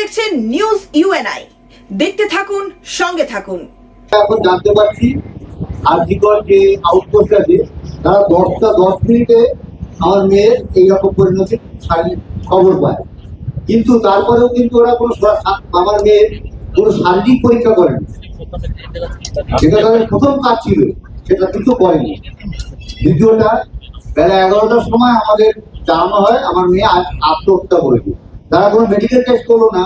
দেখছেন news UNI দেখতে থাকুন, সঙ্গে থাকুন। এখন জানতে পারছি যে আউটপোস্ট আছে, তারা দশটা দশ মিনিটে আমার মেয়ের এইরকম পরিণতি খবর পায়। কিন্তু তারপরেও কিন্তু ওরা কোনো আমার মেয়ের কোনো শারীরিক পরীক্ষা করেনি। যেটা তাদের প্রথম কাজ ছিল, সেটা কিন্তু করেনি। দ্বিতীয়টা বেলা এগারোটার সময় আমাদের জানানো হয়, আমার মেয়ে আত্মহত্যা করেছে। তারা কোনো মেডিকেল টেস্ট করল না,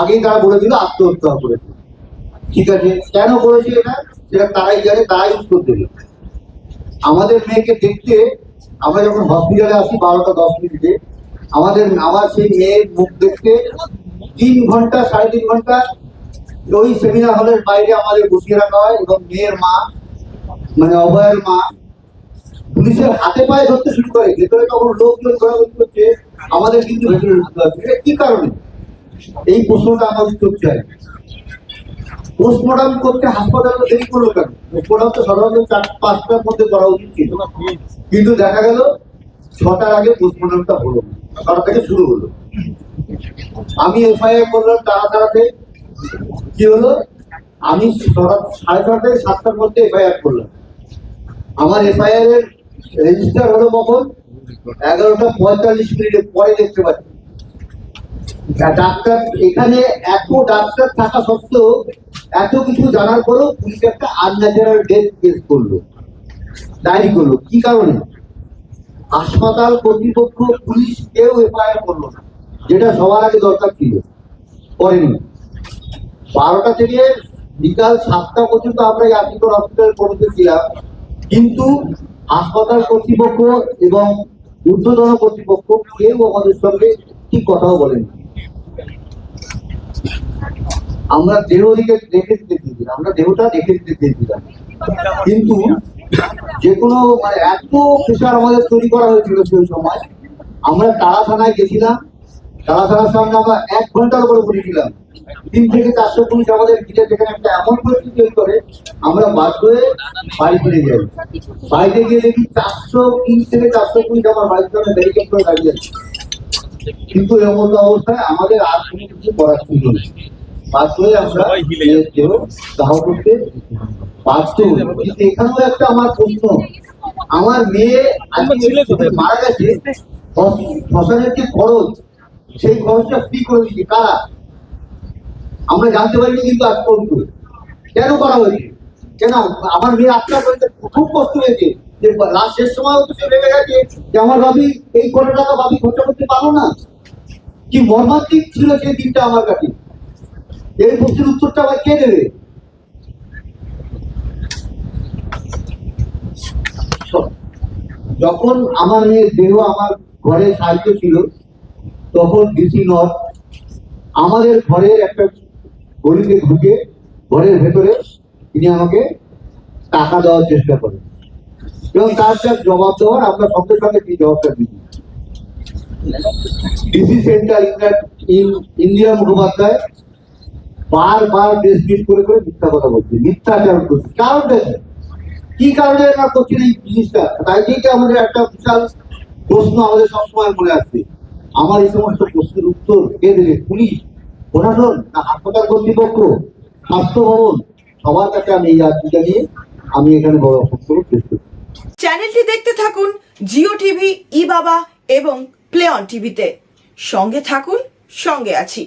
আগেই তারা বলে দিল আত্মহত্যা করেছে ঠিক আছে? কেন করেছে এটা? সেটা তারাই জানে, তারাই উত্তর দেবে। আমাদের মেয়েকে দেখতে, আমরা যখন হসপিটালে আসি বারোটা দশ মিনিটে, আমাদের আমার সেই মেয়ের মুখ দেখতে তিন ঘণ্টা, সাড়ে তিন ঘণ্টা ওই সেমিনার হলের বাইরে আমাদের বসিয়ে রাখা হয় এবং মেয়ের মা মানে অভয়ের মা পুলিশের হাতে পায়ে ধরতে শুরু করে, ভেতরে তখন লোকজন ঘোরাঘুরি করছে আমাদের কিন্তু ভেতরে ঢুকতে কি কারণে? এই প্রশ্নটা আমার উত্তর চাই। পোস্টমর্টম করতে হাসপাতালে দেরি করল কেন? পোস্টমর্টম তো সাধারণত চার, পাঁচটার মধ্যে করা উচিত ছিল। কিন্তু দেখা গেল, ছটার আগে পোস্টমর্টমটা হলো। ছটা থেকে শুরু হলো। আমি এফআইআর করলাম তারা তাড়াতে কি হলো? আমি সাড়ে ছটা থেকে সাতটার মধ্যে এফআইআর করলাম। আমার এফআইআর এর রেজিস্টার হলো কখন? এগারোটা পঁয়তাল্লিশ মিনিটের পরে দেখতে পাচ্ছি। ডাক্তার, এখানে এত ডাক্তার থাকা সত্ত্বেও এত কিছু জানার পরেও পুলিশ একটা আনন্যাচারাল ডেথ কেস করল। ডায়েরি করল। কি কারণে? হাসপাতাল কর্তৃপক্ষ, পুলিশ কেউ এফআইআর করল না। যেটা সবার আগে দরকার ছিল। করেনি। বারোটা থেকে বিকাল সাতটা পর্যন্ত আমরা এই হসপিটাল পর্যন্ত ছিলাম। কিন্তু হাসপাতাল কর্তৃপক্ষ এবং ঊর্ধ্বতন কর্তৃপক্ষ কেউ আমাদের সঙ্গে ঠিক কথাও বলেন। আমরা দেহ দিকে দেখে দিতে চেয়েছিলাম আমরা দেহটা দেখে দিতে চেয়েছিলাম কিন্তু যে কোনো মানে এত প্রেশার আমাদের তৈরি করা হয়েছিল সেই সময়, আমরা তারা থানায় গেছিলাম থানার সামনে আমরা এক ঘণ্টার উপরে বসেছিলাম তিন থেকে চারশো পুলিশ আমাদের ঘিরে যেখানে একটা এমন পরিস্থিতি তৈরি করে আমরা বাধ্য হয়ে বাড়ি ফিরে যাই বাড়িতে গিয়ে দেখি চারশো তিন থেকে চারশো পুলিশ আমার বাড়ির সামনে ব্যারিকেড করে দাঁড়িয়ে আছে। কিন্তু এমন অবস্থায় আমাদের আর কোনো কিছু করার ছিল না। বাধ্য হয়ে আমরা দেহ দাহ করতে বাধ্য কিন্তু এখানেও একটা আমার প্রশ্ন। আমার মেয়ে আজকে মারা গেছে ফসলের যে খরচ সেই খরচটা ফ্রি করে দিচ্ছে কারা? আমরা জানতে পারিনি কিন্তু আজ পর্যন্ত। কেন করা হয়েছে কেন? আমার মেয়ে আত্মা করতে খুব কষ্ট হয়েছে। যে লাস্ট শেষ সময় তো সে ভেবে গেছে যে আমার ভাবি এই কোটি টাকা ভাবি খরচা করতে পারল না? কি মর্মান্তিক ছিল সেই দিনটা আমার কাছে? এই প্রশ্নের উত্তরটা আবার কে দেবে? যখন আমার মেয়ের দেহ আমার ঘরে সাহায্য ছিল তখন ডিসি নর্থ আমাদের ঘরের একটা গলিতে ঢুকে ঘরের ভেতরে তিনি আমাকে টাকা দেওয়ার চেষ্টা করেন। এবং তার যা জবাব দেওয়ার, আমরা সঙ্গে সঙ্গে সেই জবাবটা দিই। ডিসি সেন্টার ইন্দিরা মুখোপাধ্যায় বারবার দেশ করে করে মিথ্যা কথা বলছে মিথ্যাচারণ করছে। কারণ দেখে, কি কারণে এরা করছেন এই জিনিসটা? তাই থেকে আমাদের একটা বিশাল প্রশ্ন আমাদের সবসময় মনে আসছে আমার এই সমস্ত প্রশ্নের উত্তর কে দেবে? পুলিশ, প্রশাসন না হাসপাতাল কর্তৃপক্ষ? স্বাস্থ্য ভবন? সবার কাছে আমি এই আর্জি নিয়ে আমি এখানে বড় বক্তব্য চ্যানেলটি দেখতে থাকুন জিও টিভি, ই বাবা এবং প্লে অন টিভিতে। সঙ্গে থাকুন, সঙ্গে আছি।